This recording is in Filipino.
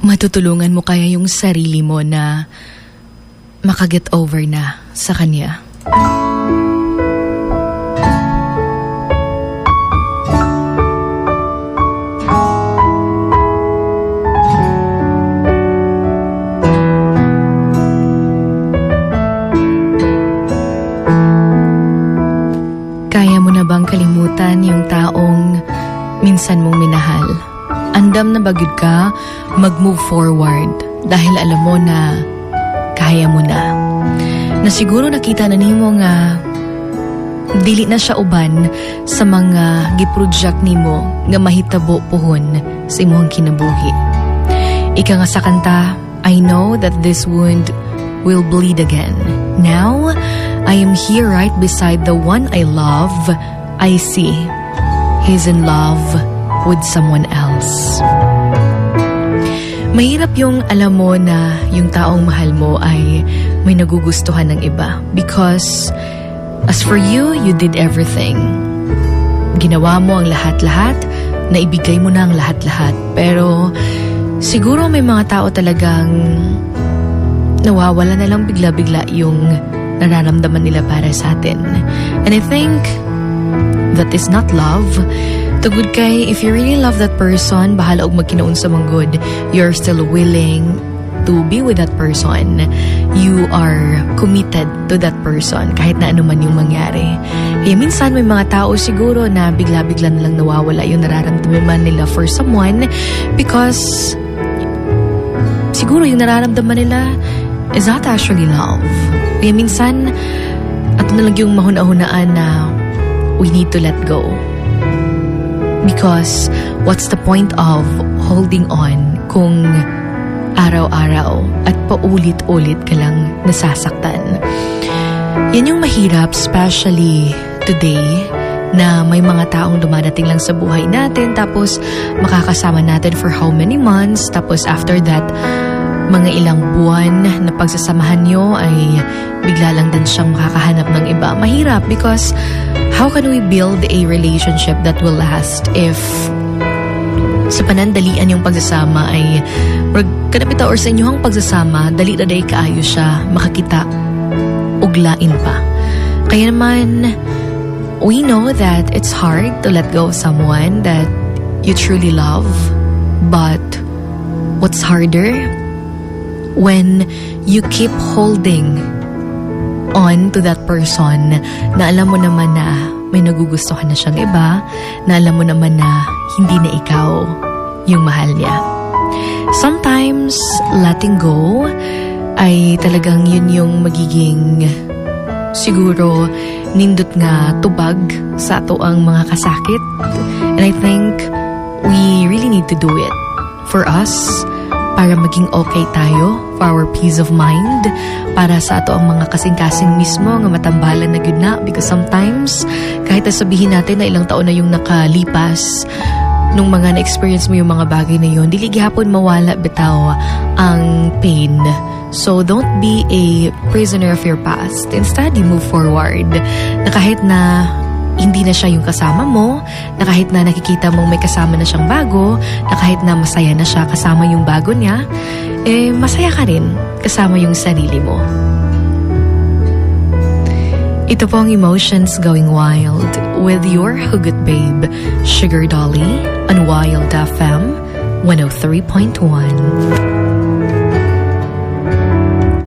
matutulungan mo kaya yung sarili mo na makaget over na sa kanya? Kaya mo na bang kalimutan yung taong minsan mong minahal? Andam na bagid ka mag-move forward dahil alam mo na kaya mo na. Na siguro nakita na nimo nga dili na siya uban sa mga giproject nimo nga mahitabo pohon sa imong kinabuhi. Ika nga sa kanta, I know that this wound will bleed again. Now, I am here right beside the one I love. I see he's in love with someone else. Mahirap yung alam mo na yung taong mahal mo ay may nagugustuhan ng iba because as for you, you did everything. Ginawa mo ang lahat-lahat, naibigay mo na ang lahat-lahat. Pero siguro may mga tao talagang nawawala na lang bigla-bigla yung nararamdaman nila para sa atin. And I think that is not love. Tugod kay, if you really love that person, bahala og magkinoon sa mga good, you're still willing to be with that person. You are committed to that person kahit na ano man yung mangyari. Kaya minsan may mga tao siguro na bigla-bigla na lang nawawala yung nararamdaman nila for someone because siguro yung nararamdaman nila is not actually love. Kaya minsan, at na lang yung mahuna-hunaan na we need to let go. Because what's the point of holding on kung araw-araw at paulit-ulit ka lang nasasaktan? Yan yung mahirap, especially today, na may mga taong dumadating lang sa buhay natin tapos makakasama natin for how many months tapos after that mga ilang buwan na pagsasamahan nyo ay bigla lang din siyang makakahanap ng iba. Mahirap because how can we build a relationship that will last if sa panandalian yung pagsasama ay kanapita or sa inyong pagsasama, dali na day kaayo siya makakita uglain pa. Kaya naman, we know that it's hard to let go of someone that you truly love. But what's harder? When you keep holding on to that person na alam mo naman na may nagugustuhan na siyang iba, na alam mo naman na hindi na ikaw yung mahal niya. Sometimes, letting go ay talagang yun yung magiging siguro nindot nga tubag sa ato ang mga kasakit. And I think we really need to do it for us para maging okay tayo, for our peace of mind, para sa ato ang mga kasing-kasing mismo nga matambalan na gud na because sometimes kahit na sabihin natin na ilang taon na yung nakalipas nung mga na-experience mo yung mga bagay na yun, dili gihapon mawala bitaw ang pain. So don't be a prisoner of your past. Instead, you move forward. Na kahit na hindi na siya yung kasama mo, na kahit na nakikita mong may kasama na siyang bago, na kahit na masaya na siya kasama yung bago niya, eh masaya ka rin kasama yung sarili mo. Ito po ang Emotions Going Wild with your Hugot Babe, Sugar Dolly, on Wild FM 103.1.